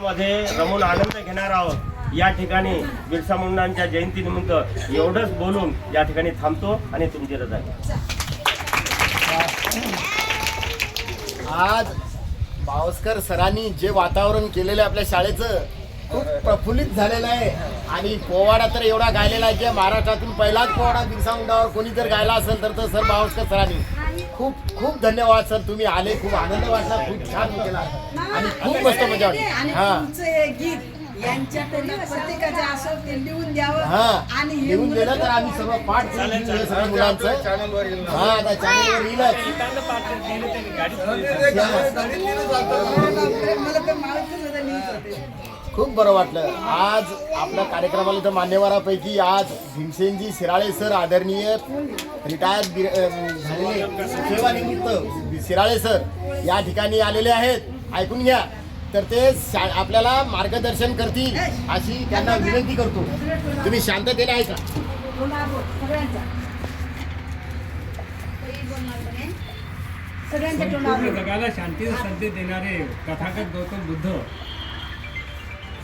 मध्ये रमून आनंद घेणार आहोत. या ठिकाणी बिरसा मुंडांच्या जयंतीनिमित्त एवढंच बोलून या ठिकाणी थांबतो आणि तुमची रजा आज भावस्कर सरांनी जे वातावरण केलेलं आहे आपल्या शाळेचं खूप प्रफुल्लित झालेलं आहे. आणि पोवाडा तर एवढा गायलेला आहे की महाराष्ट्रातून पहिलाच पोवाडा बिरसा मुंडावर कोणी जर गायला असेल तर सर भावस्कर सरांनी. खूप खूप धन्यवाद सर. तुम्ही आले. खूप आनंद वाटला. खूप छान केला. आणि खूप मस्त मजा वाटली आणि हा. तुमचं हे गीत यांच्या तोंडात प्रत्येकाचे असं ते लिहून द्यावं. हा. आणि हे लिहून दिलं तर आम्ही सगळं पाठ करून घेऊ हे सगळ्या मुलांचं. हा आता चॅनलवर येईलच. बापरे, मला तर माहितच नव्हतं लिहित होते. खूप बरं वाटलं. आज आपल्या कार्यक्रमाला इथं मान्यवरापैकी आज भीमसेनजी शिराळे सर आदरणीय रिटायर झालेले सेवानिवृत्त शिराळे सर या ठिकाणी आलेले आहेत. ऐकून घ्या. तर ते आपल्याला मार्गदर्शन करतील अशी त्यांना विनंती करतो. तुम्ही शांततेने ऐका. सगळ्यांच्या शांती संदेश देणारे तथागत गौतम बुद्ध.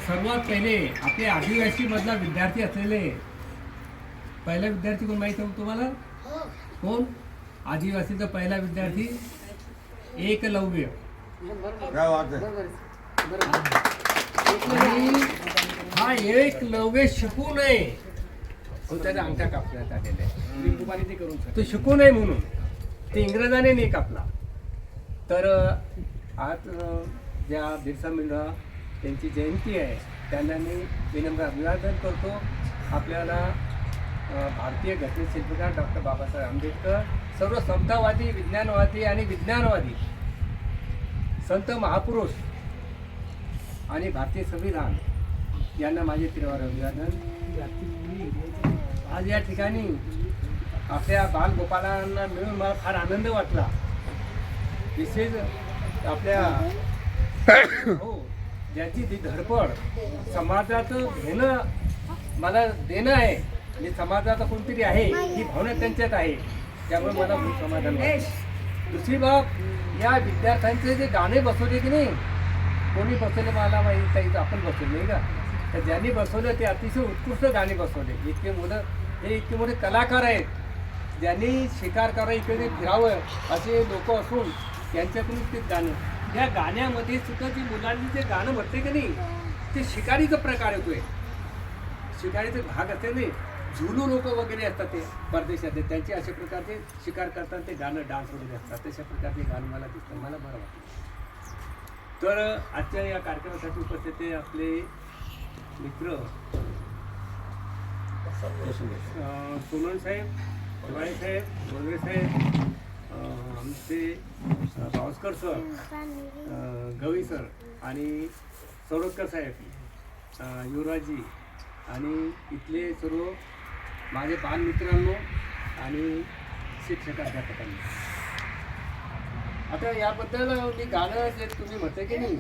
सर्वात पहिले आपले आदिवासी मधला विद्यार्थी असलेले पहिला विद्यार्थी कोण माहीत आहे तुम्हाला? कोण? आदिवासीचा पहिला विद्यार्थी एकलव्य. हा एक लव्य शिकू नये. त्याच्या कापण्यात आलेला आहे. तो शिकू नये म्हणून. ते इंग्रजाने नाही कापला. तर आज ज्या बिरसा मुंडा त्यांची जयंती आहे. त्यांना मी विनम्र अभिवादन करतो. आपल्याला भारतीय घटनाशिल्पकार डॉक्टर बाबासाहेब आंबेडकर सर्व समतावादी विज्ञानवादी आणि विज्ञानवादी संत महापुरुष आणि भारतीय संविधान यांना माझे तिरवार अभिवादन. आज या ठिकाणी आपल्या बालगोपालांना मिळून मला फार आनंद वाटला. विशेष आपल्या हो ज्याची ती धडपड समाजाचं घेणं मला देणं आहे आणि समाजाचा कोणतरी आहे ही भावना त्यांच्यात आहे. त्यामुळे मला खूप समाधान दुसरी बाब या विद्यार्थ्यांचे जे गाणे बसवले की नाही कोणी बसवले मला माहीत नाही आपण बसवले नाही का? तर ज्यांनी बसवले ते अतिशय उत्कृष्ट गाणे बसवले. इतके मुलं हे इतके मोठे कलाकार आहेत. ज्यांनी शिकार करा इकडे फिरावं असे लोक असून त्यांच्याकडून ते गाणं या गाण्यामध्ये सुद्धा जी मुलांनी जे गाणं म्हणते की नाही ते शिकारीचा प्रकार येतोय. शिकारीचे भाग असते नाही झुलू लोक वगैरे असतात ते परदेशातले त्यांचे अशा प्रकारचे शिकार करतात ते गाणं डान्स वगैरे असतात. तशा प्रकारचे गाणं मला दिसतं मला बरं वाटतं. तर आजच्या या कार्यक्रमासाठी उपस्थित ते आपले मित्र अं, सोनल साहेब साहेब बोलवे साहेब आमचे भावस्कर सर गवी गवई सर आणि सौरभकर साहेब युवराजी आणि इथले सर्व माझे बालमित्रांनो आणि शिक्षक अध्यापकांनी. आता याबद्दल मी गाणं जे तुम्ही म्हणते की नाही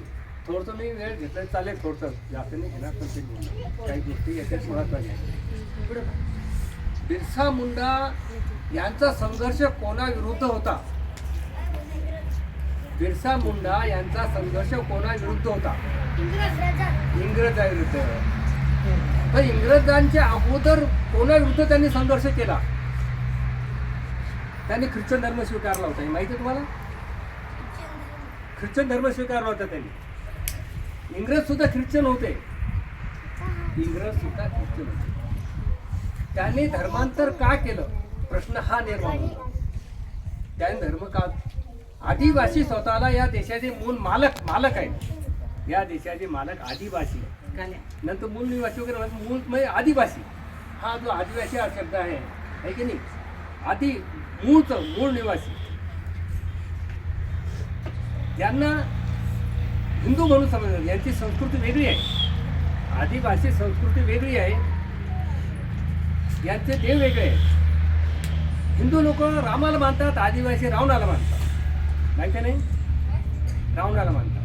थोडंसं मी वेळ घेतलं चालेल थोडंसं. जास्त नाही घेणार पण ते काही गोष्टी याच्यात महत्त्वाच्या आहेत. बिरसा मुंडा यांचा संघर्ष कोणाविरुद्ध होता? बिरसा मुंडा यांचा संघर्ष कोणाविरुद्ध होता? इंग्रजाविरुद्ध. तर इंग्रजांच्या अगोदर कोणाविरुद्ध त्यांनी संघर्ष केला? त्यांनी ख्रिश्चन धर्म स्वीकारला होता. हे माहिती आहे तुम्हाला? ख्रिश्चन धर्म स्वीकारला होता त्यांनी. इंग्रज सुद्धा ख्रिश्चन होते. इंग्रज सुद्धा ख्रिश्चन होते. त्यांनी धर्मांतर का केलं? प्रश्न हा निर्माण होतो. त्यांनी धर्म का आदिवासी स्वतःला या देशाचे मूल मालक मालक आहेत. या देशाचे मालक आदिवासी. नंतर मूळ निवासी वगैरे. मूळ म्हणजे आदिवासी. हा जो आदिवासी हा शब्द आहे है की नाही? आदी मूळचं मूळ निवासी. यांना हिंदू म्हणून समजलं यांची संस्कृती वेगळी आहे. आदिवासी संस्कृती वेगळी आहे. यांचे देव वेगळे आहेत. हिंदू लोक रामाला मानतात आदिवासी रावणाला मानतात. माहिती नाही? रावणाला मानतात.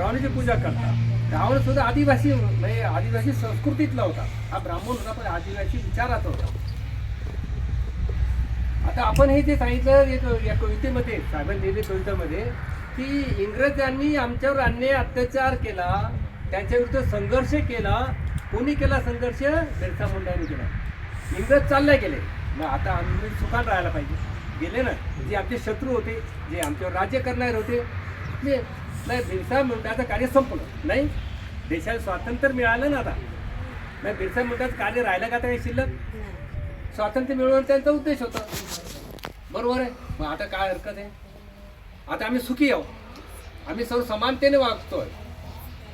रावणाची पूजा करतात. रावण सुद्धा आदिवासी म्हणजे आदिवासी संस्कृतीतला होता. हा ब्राह्मण होता पण आदिवासी विचारात होता. आता आपण हे जे सांगितलं एक या कवितेमध्ये साहेबांनी लिहिलेल्या कवितेमध्ये की इंग्रजांनी आमच्यावर अन्याय अत्याचार केला त्यांच्या विरुद्ध संघर्ष केला कोणी केला संघर्ष? बिरसा मुंडाने केला. इंग्रज चालले गेले. मग आता आम्ही सुखात राहायला पाहिजे. गेले ना जे आमचे शत्रू होते जे आमच्यावर राज्य करणारे होते ते नाही बिरसा मुंडाचं कार्य संपलं. नाही देशाला स्वातंत्र्य मिळालं ना आता. नाही बिरसा मुंडाचं कार्य राहिलं का त्या शिल्लक? स्वातंत्र्य मिळवणं त्यांचा उद्देश होता. बरोबर आहे? मग आता काय हरकत आहे? आता आम्ही सुखी आहोत. आम्ही सर्व समानतेने वागतोय.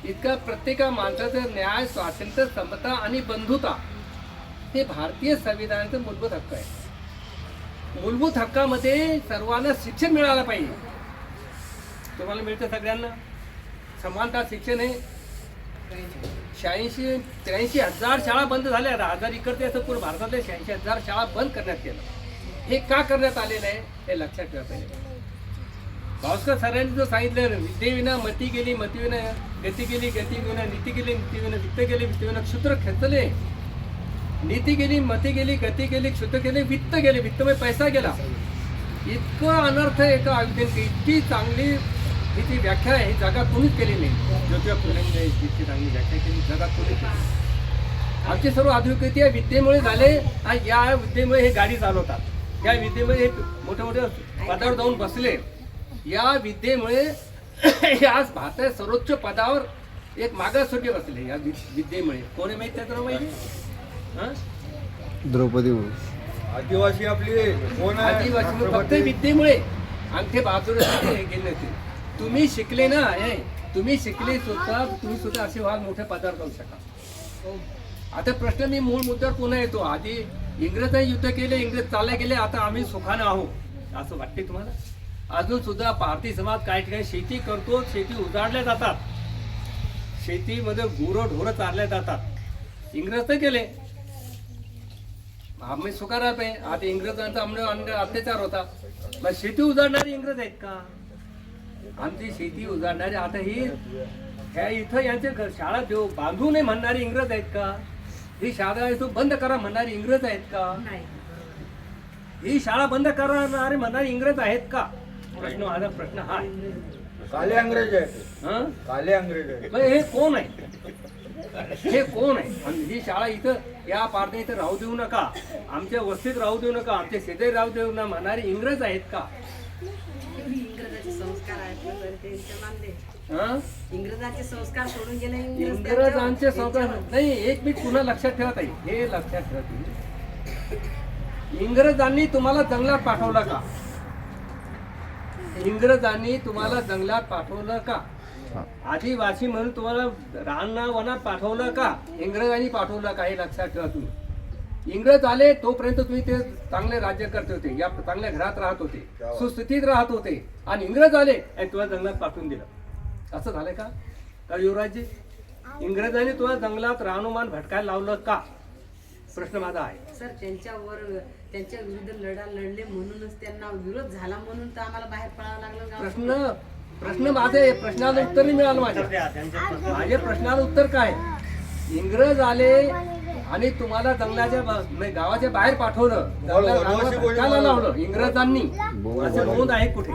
इतका प्रत्येका माणसाचं न्याय स्वातंत्र्य समता आणि बंधुता हे भारतीय संविधानाचं मूलभूत हक्क आहे. मूलभूत हक्कामध्ये सर्वांना शिक्षण मिळालं पाहिजे. तुम्हाला मिळतं सगळ्यांना? समानता शिक्षण हे शहाऐंशी त्र्याऐंशी हजार शाळा बंद झाल्या. हजार इकडचे असं पूर्ण भारतातल्या शहाऐंशी हजार शाळा बंद करण्यात केलं हे का करण्यात आलेलं आहे हे लक्षात ठेवा पाहिजे भास्कर सरांनी जो सांगितलं विद्येविना मती गेली मतीविना गती गेली गती विना नीती गेली नीतीविना वित्त गेली वित्तविना क्षुद्र खेचले. नीती गेली मती गेली गती गेली क्षुद्र गेले वित्त गेले वित्तमय पैसा गेला. इतकं अनर्थ एका आयुध्यात इतकी चांगली हिची व्याख्या आहे ही जगात कोणीच केली नाही. ज्योतिबा फुलेंनी इतकी चांगली व्याख्या केली जगात कोणी केली आमचे सर्व आधुनिक या विद्येमुळे झाले आणि या विद्येमुळे हे गाडी चालवतात. या विद्येमुळे हे मोठ्या मोठ्या पदावर जाऊन बसले. या विद्येमुळे हे आज भारतात सर्वोच्च पदावर एक मागासवर्गीय बसले. या विद्येमुळे. कोणी माहिती त्याचं माहिती? हं? द्रौपदी आदिवासी आपली कोण आदिवासी फक्त? विद्येमुळे. अंगठे बाजूला हे गेले नसतील तुम्ही शिकले ना हे. तुम्ही शिकले सुद्धा तुम्ही सुद्धा असे व्हाल मोठे पदार्थ जाऊ शका आता प्रश्न मी मूळ मुद्द्यावर पुन्हा येतो. आधी इंग्रजांनी युद्ध केले इंग्रज चालले गेले आता आम्ही सुखानं आहोत. असं वाटते तुम्हाला? अजून सुद्धा भारतीय समाज काही ठिकाणी शेती करतो शेती उजाडल्या जातात. शेतीमध्ये गुरं ढोरं चालल्या जातात. इंग्रज तर गेले. आम्ही सुकारात आहे आता इंग्रजांचा आमने आमने अत्याचार होता. मग शेती उजाडणारे इंग्रज आहेत का? आमची शेती उजाडणारे आता ही ह्या इथं यांचे घर- शाळा देऊ बांधू नये म्हणणारे इंग्रज आहेत का? ही शाळा इथं बंद करा म्हणणारे इंग्रज आहेत का? ही शाळा बंद करणारे म्हणणारे इंग्रज आहेत का? प्रश्न माझा प्रश्न हा आहे. काले अंग्रेज आहे हं? काले अंग्रेज आहे मग हे कोण आहे? हे कोण आहे? आणि ही शाळा इथं या पारणे इथं राहू देऊ नका. आमच्या वस्तीत राहू देऊ नका. आमच्या शेजारी राहू देऊ नका. म्हणणारे इंग्रज आहेत का? इंग्रजाचे संस्कार आहेत ना हं? इंग्रजाचे सोडून गेले इंग्रज इंग्रजांचे संस्कार नाही एक मी पुन्हा लक्षात ठेवत आहे. हे लक्षात ठेवत इंग्रजांनी तुम्हाला जंगलात पाठवलं का? इंग्रजांनी तुम्हाला जंगलात पाठवलं का? आदिवासी म्हणून तुम्हाला रानना वनात पाठवलं का? इंग्रजांनी पाठवलं का? हे लक्षात ठेवा तुम्ही. इंग्रज आले तोपर्यंत तुम्ही ते चांगले राज्य करते होते. या चांगल्या घरात राहत होते. सुस्थितीत राहत होते. आणि इंग्रज आले आणि तुम्हाला जंगलात पाठवून दिलं. असं झालंय का? युवराजजी? इंग्रजांनी तुम्हाला जंगलात राहणुमान भटकायला लावलं का? प्रश्न माझा आहे. सर त्यांच्यावर त्यांच्या विरुद्ध लढा लढले म्हणूनच त्यांना विरोध झाला म्हणून तर आम्हाला बाहेर पडावं लागलं. प्रश्न प्रश्न माझे प्रश्नाला उत्तर नाही मिळालं माझ्या. माझ्या प्रश्नाला उत्तर काय? इंग्रज आले आणि तुम्हाला जंगलाच्या म्हणजे गावाच्या बाहेर पाठवलं. लावलं. इंग्रजांनी. असे नोंद आहे कुठे?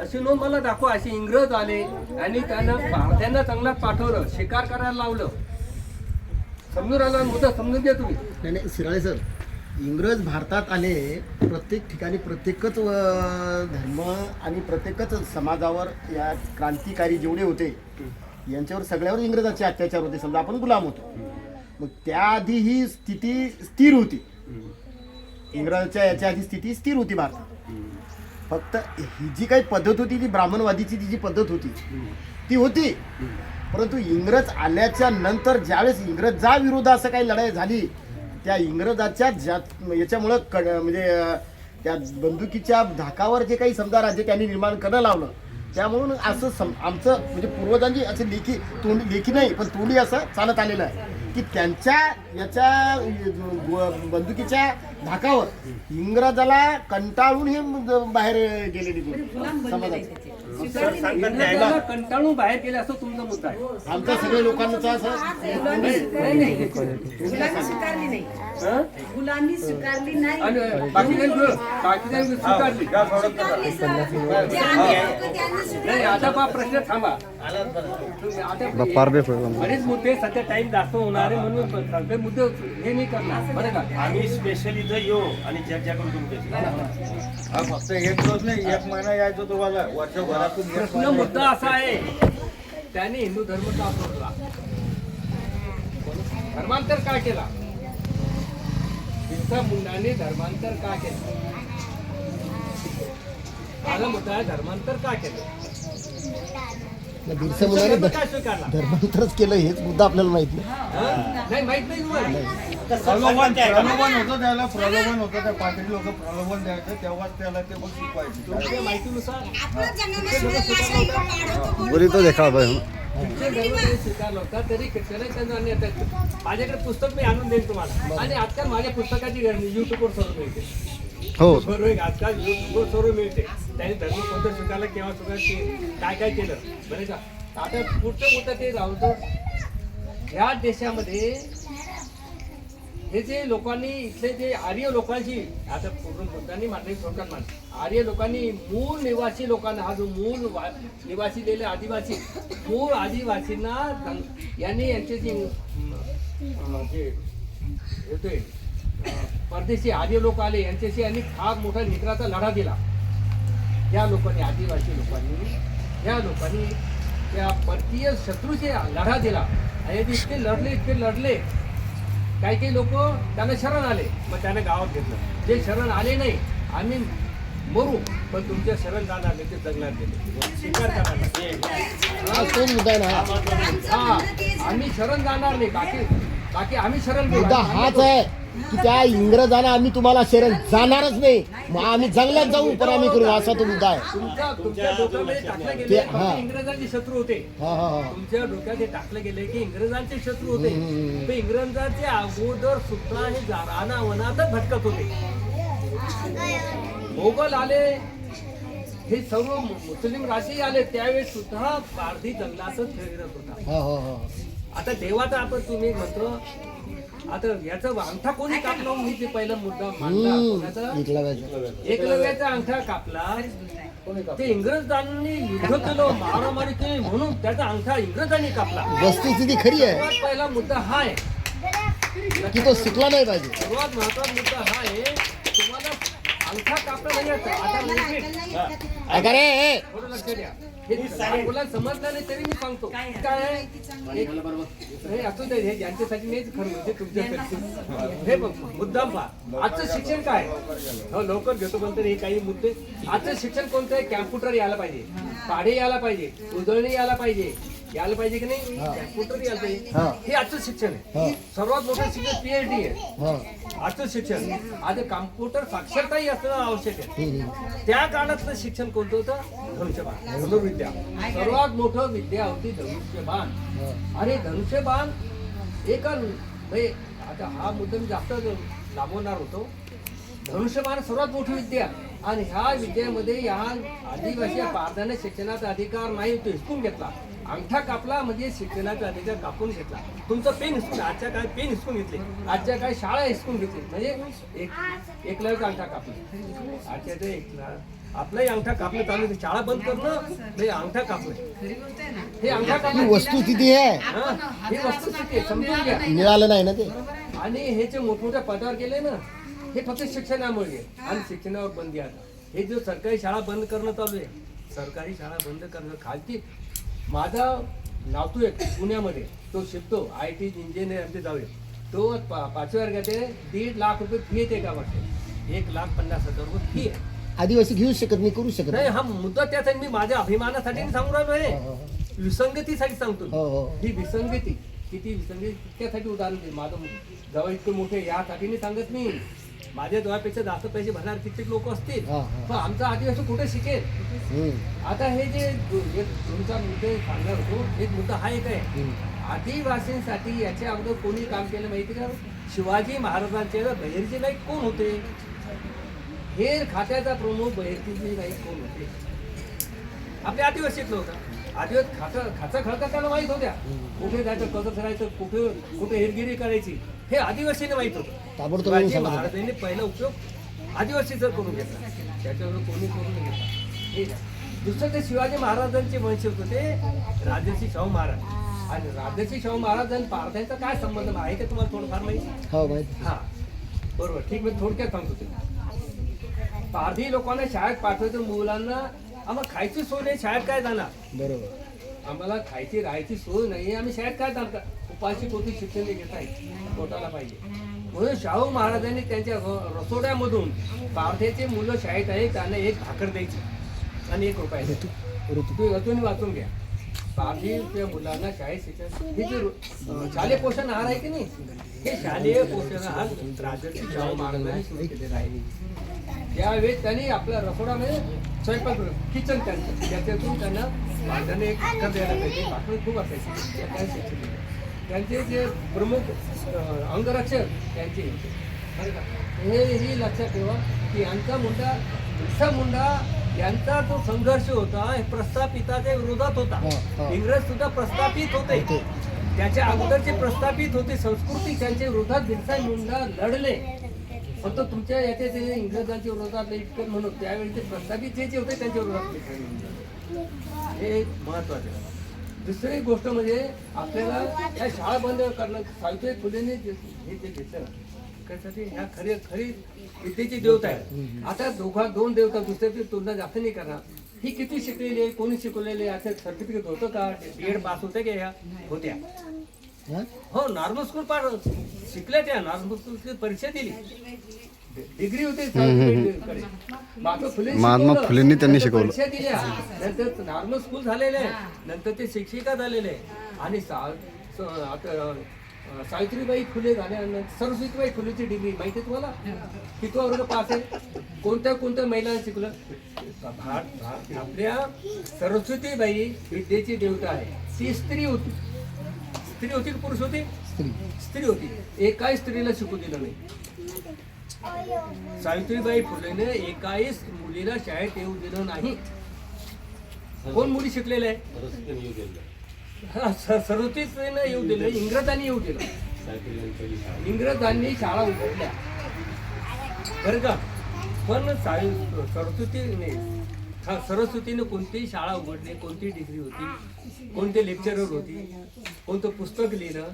अशी नोंद मला दाखवा. असे इंग्रज आले आणि त्यांना भारतीयांना जंगलात पाठवलं. शिकार करायला लावलं. समजून राहिला मुद्दा? समजून घ्या तुम्ही. नाही नाही शिराळे सर. इंग्रज भारतात आले प्रत्येक ठिकाणी प्रत्येकच धर्म आणि प्रत्येकच समाजावर या क्रांतिकारी जेवढे होते यांच्यावर सगळ्यावर इंग्रजाचे अत्याचार होते. समजा आपण गुलाम होतो. मग त्याआधी ही स्थिती स्थिर होती. इंग्रजाच्या याच्या आधी स्थिती स्थिर होती भारतात. फक्त ही जी काही पद्धत होती ती ब्राह्मणवादीची ती जी पद्धत होती ती होती. परंतु इंग्रज आल्याच्यानंतर ज्यावेळेस इंग्रजाविरोधात असं काही लढाई झाली त्या इंग्रजाच्या ज्या याच्यामुळं कड म्हणजे त्या बंदुकीच्या धाकावर जे काही समजा राज्य त्यांनी निर्माण करणं लावलं त्यामुळं असं सम आमचं म्हणजे पूर्वजांची असं लेखी तोंडी लेखी नाही पण तोंडी असं चालत आलेलं आहे की त्यांच्या याच्या बंदुकीच्या धाकावर इंग्रजाला कंटाळून हे बाहेर गेलेली समाजात. कंटाळून बाहेर गेले असं तुमचा मुद्दा आहे आमच्या सगळ्या लोकांचं असं गुलामी नाही, स्वीकारली नाही. गुलामी स्वीकारली नाही हं? गुलामी स्वीकारली नाही आणि बाकीच्यांनी बाकीच्यांनी स्वीकारली या सोडत नका. स्वीकारली सर. जे आम्ही लोकं त्यांनी स्वीकारली. नाही आता पहा प्रश्न थांबा आता बरेच मुद्दे सध्या टाइम जास्त होणार आहे म्हणून सगळे मुद्दे हे नाही करणार. बरं का? आम्ही स्पेशल इथं येऊ आणि चर्चा करू तुमच्याशी. हा फक्त एक रोज नाही एक महिना यायचं तुम्हाला वर्षभरातून प्रश्न मुद्दा असा आहे त्याने हिंदू धर्म का सोडला? धर्मांतर का केला? बिरसा मुंडाने धर्मांतर का केलं? माझा मुद्दा आहे धर्मांतर का केलं? बिरसा मुलाने धर्मांतरच केलं हेच मुद्दा आपल्याला माहीत नाही? नाही माहीत नाही तुम्हाला. प्रलोभन प्रलोभन होतं त्याला प्रलोभन होतं त्या पाटील लोक प्रलोभन द्यायचं तेव्हाच त्याला ते मग शिकवायचे. माहितीनुसार बोली तो. माझ्याकडे पुस्तक मी आणून देईन तुम्हाला. आणि आजकाल माझ्या पुस्तकाची युट्यूबवर सर्व मिळते. हो. बरोबर आजकाल युट्यूबवर सर्व मिळते. त्याने धर्म कोणतं स्वीकारला केव्हा स्वीकार काय काय केलं? बरं का? आता पुढचं मुद्दा ते जाऊ ह्या देशामध्ये हे जे लोकांनी इथले जे आर्य लोकांची आता पूर्ण बुद्धांनी मांडणी थोडक्यात मान आर्य लोकांनी मूळ निवासी लोकांना हा जो मूळ वा- निवासी लेले आदिवासी मूळ आदिवासींना यांनी यांचे जे जे होते परदेशी आर्य लोक आले यांच्याशी यांनी फार मोठा निकराचा लढा दिला या लोकांनी आदिवासी लोकांनी या लोकांनी त्या परकीय शत्रूचे लढा दिला. आणि ते इतके लढले इतके लढले. काही काही लोक त्यांना शरण आले. मग त्याने गावात घेतलं. जे शरण आले नाही आम्ही मरू. पण तुमच्या शरण जाणार नाही ते जगणार गेले स्वीकार करणार नाही. हा हा आम्ही शरण जाणार नाही. बाकी बाकी आम्ही शरण हाच आहे. की त्या इंग्रजांना आम्ही तुम्हाला शरण जाणारच नाही. मग आम्ही जंगलात जाऊ पण आम्ही करू असा तो मुद्दा आहे तुमच्या तुमच्या डोक्यामध्ये टाकले ते- गेले हा. इंग्रजांचे शत्रू होते. हा हा हा. तुमच्या डोक्यात हे टाकलं गेले की इंग्रजांचे शत्रू होते. ते इंग्रजांचे अगोदर सुद्धा हे जा- रानावनातच भटकत होते. मोगल आले. हे सर्व मुस्लिम राजे आले. त्यावेळेस सुद्धा पारधी जंगलातच फिरत होता. हा हा हा. आता देवाचा आपण तुम्ही म्हणतो आता याचा अंगठा कोणी कापला? मी ते पहिला मुद्दा मांडला. एकलव्याचं. अंगठा कापला. ते इंग्रजांनी युद्ध केलं मारामारी केली म्हणून त्याचा अंगठा इंग्रजांनी कापला. वस्तुस्थिती खरी आहे. पहिला मुद्दा हा आहे. की तो शिकला नाही पाहिजे. सर्वात महत्त्वाचा मुद्दा हा आहे तुम्हाला अंगठा कापला नाही. आता लक्ष द्या. हे मुलांना समजलं नाही तरी मी सांगतो. काय हे असू दे हे ज्यांच्यासाठी नाहीच खरं म्हणजे तुमच्यासाठी हे बघ मुद्दाम पहा. आजचं शिक्षण काय? हो लवकर घेतो पण तरी हे काही मुद्दे. आजचं शिक्षण कोणतं आहे? कॅम्प्युटर यायला पाहिजे. पाढे यायला पाहिजे. उजळणी यायला पाहिजे. यायला पाहिजे की नाही? कॅम्प्युटर यायला पाहिजे. हा. आजचं शिक्षण हा. आहे सर्वात मोठं शिक्षण पीएचडी आहे. हा. आजचं शिक्षण. आता कॉम्प्युटर साक्षरताही असणं आवश्यक आहे. त्या काळातलं शिक्षण कोणतं होतं? धनुष्यबाण. धनुर्विद्या. सर्वात मोठं विद्या होती धनुष्यबाण. आणि धनुष्यबाण एका म्हणजे आता हा मुद्दा मी जास्त लांबवणार होतो. धनुष्यबाण सर्वात मोठी विद्या. आणि ह्या विद्येमध्ये ह्या आदिवासी पारधान्य शिक्षणाचा अधिकार नाही तो हिसकून घेतला. अंगठा कापला म्हणजे शिक्षणाचा अधिकार कापून घेतला. तुमचं पेन हिसकून आजच्या काळात पेन हिसकून घेतले. आजच्या काळात शाळा हिसकून घेतली. म्हणजे एक एकलाच अंगठा कापला? आजच्या ते एकला आपलाही अंगठा कापलं चालू आहे. शाळा बंद करणं म्हणजे अंगठा कापलं हे अंगठा कापलं वस्तुस्थिती आहे. हा, वस्तुस्थिती आहे, समजून घ्या. मिळालं नाही ना ते? आणि हे जे मोठमोठ्या पदावर गेले ना हे फक्त शिक्षणामुळे. आणि शिक्षणावर बंदी आता. हे जो सरकारी शाळा बंद करणं चालू आहे सरकारी शाळा बंद करणं खालती माझा नातू एक पुण्यामध्ये तो शिकतो आय टी इंजिनियर आमचे जाऊया तो पा- पाचव्या वर्गात आहे दीड लाख रुपये फी येते एका वर्षात एक लाख पन्नास हजार रुपये फी आहे. आदिवासी घेऊ शकत नाही करू शकत नाही नाही. हा मुद्दा त्यासाठी मी माझ्या अभिमानासाठी नाही सांगू राहिलो हो, आहे हो, विसंगतीसाठी सांगतो. हो हो ही. विसंगती किती विसंगती त्यासाठी उदाहरण दे माझं जवळ इतके मोठे यासाठी नाही सांगत मी माझ्या जवळपेक्षा जास्त पैसे भरणारे कित्येक लोक असतील. हा, हा. पण आमचा आदिवासी कुठे शिकेल? हम्म. आता हे जे दु- एक तुमचा मुद्दे सांगणार होतो. एक मुद्दा हा एक आहे. हम्म. आदिवासींसाठी याच्या अगोदर कोणी काम केलं माहिती का? शिवाजी महाराजांचे बहिरचे नाईक कोण होते? हेर खात्याचा प्रमुख बहिरचे नाईक कोण होते? आपल्या आदिवासीतलं होतं आदिवासी खाचा खाचा खळका त्याला माहीत होत्या. कुठे जायचं कसं करायचं कुठे कुठे हेरगिरी करायची? हे आदिवासीने माहीत होतं. महाराजांनी पहिला उपयोग आदिवासीचा करून घेतला त्याच्यावर कोणी करून नाही घेतला दुसरं ते शिवाजी महाराजांचे वंशज होते राजर्षी शाहू महाराज. आणि राजर्षी शाहू महाराज आणि पारध्यांचा काय संबंध आहे का तुम्हाला थोडंफार माहिती? हो माहिती. हा. बरोबर ठीक मी थोडक्यात सांगतो तुम्ही पारधी लोकांना शाळेत पाठवायचं मुलांना आम्हाला खायची सोय नाही शाळेत काय जाणार? बरोबर. आम्हाला खायची राहायची सोय नाही आम्ही शाळेत काय जाणार? पाचशे कोटी शिक्षण नाही घेता येत. पोटाला पाहिजे. म्हणून शाहू महाराजांनी त्यांच्या रसोड्यामधून पारध्याचे मुलं शाळेत आहे त्यांना एक भाकर द्यायची. आणि एक रुपया द्यायची. तुम्ही अजून वाचून घ्या. पारधी मुलांना शाळेत शिक्षण हे जे शालेय पोषण आहार आहे की नाही? हे शालेय पोषण आहार राजर्षी शाहू महाराजांनी सुरू केलेला आहे. त्यावेळेस त्यांनी आपल्या रसोडामध्ये स्वयंपाक किचन त्यांचं त्याच्यातून त्यांना माणसाने एक भाकर द्यायला पाहिजे. भाकर खूप असायची. त्या शिक्षण. त्यांचे जे प्रमुख अंगरक्षक त्यांचे? हे ही लक्षात ठेवा की यांचा मुंडा बिरसा मुंडा यांचा जो संघर्ष होता हे प्रस्थापिताच्या विरोधात होता. इंग्रज सुद्धा प्रस्थापित होते त्याच्या अगोदरचे प्रस्थापित होते संस्कृती त्यांच्या विरोधात बिरसा मुंडा लढले फक्त तुमच्या याचे ते इंग्रजांच्या विरोधात इतकं म्हणून त्यावेळी ते प्रस्थापित जे जे होते त्यांच्या विरोधात. हे महत्वाचं. दुसरी गोष्ट म्हणजे आपल्याला या शाळा बंद करणं सावित्री फुलेने हे जे घेतलं ना, कशासाठी ह्या खरी खरी विद्येची देवता आहे. आता दोघा दोन देवता दुसऱ्याची तुलना जास्त नाही करणार. ही किती शिकलेली आहे कोणी शिकवलेली आहे असं सर्टिफिकेट होतं का? बी एड पास होते का ह्या? होत्या. हो? नॉर्मल स्कूल पार शिकल्या त्या. नॉर्मल स्कूलची परीक्षा दिली. डिग्री होती. महात्मा फुले महात्मा शिकवलं. फुलेंनी त्यांनी शिकवलं. परीक्षा दिल्या. नंतर नॉर्मल स्कूल झालेले. आहे नंतर ते शिक्षिका झालेले. आहे आणि सावित्रीबाई फुले झाल्यानंतर सरस्वतीबाई फुलेची डिग्री माहिती आहे तुम्हाला? किती वर्ग पास आहे? कोणत्या कोणत्या महिलांना शिकलं भार- भार- आपल्या सरस्वतीबाई विद्येची देवता आहे. ती स्त्री होती. स्त्री होती की पुरुष होती? स्त्री होती. एकाही स्त्रीला शिकू दिलं नाही. सावित्रीबाई फुलेने एकाही मुलीला शाळेत येऊ दिलं नाही. कोण मुली शिकलेले आहे? सरस्वतीने येऊ दिलं. इंग्रजांनी येऊ दिलं. इंग्रजांनी शाळा उघडल्या. बरं का? पण सावि- सरस्वतीने सरस्वतीने कोणतीही शाळा उघडली कोणती डिग्री होती कोणते लेक्चरर होती कोणतं पुस्तक लिहिलं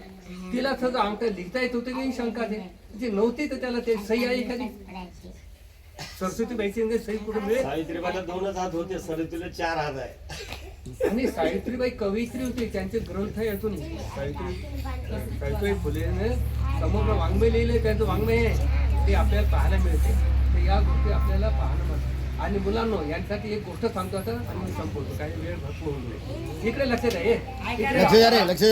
तिला सगळं आमच्या लिहिता येत होतं की शंका ते जी नव्हती तर त्याला ते सही आहे एखादी सरस्वती बाईची सही कुठे मिळेल? सावित्रीबाईला दोनच हात होते सरस्वतीला चार हात आहे. आणि सावित्रीबाई कवयित्री होती त्यांचे ग्रंथ आहे अजून सावित्री सावित्रीबाई फुलेने समोर वाङ्मय लिहिले त्यांचं वाङ्मय आहे. ते आपल्याला पाहायला मिळते. तर या गोष्टी आपल्याला पाहायला मिळतात. आणि मुलांना यांसाठी एक गोष्ट सांगतो आता आणि मी संपवतो. काही वेळ भरपूर होऊन गेले. इकडे लक्ष द्या हे. इकडे लक्ष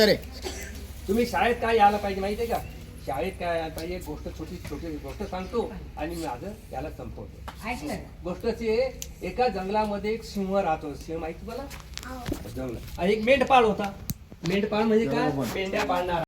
तुम्ही शाळेत काय यायला पाहिजे माहिती आहे का? शाळेत काय पाहिजे एक गोष्ट छोटी छोटी गोष्ट सांगतो आणि मी माझं त्याला संपवतो. गोष्टची आहे, एका जंगलामध्ये एक सिंह राहतो. सिंह माहिती तुम्हाला? जंगल. आणि एक मेंढपाळ होता. मेंढपाळ म्हणजे काय? मेंढ्या पाळणारा.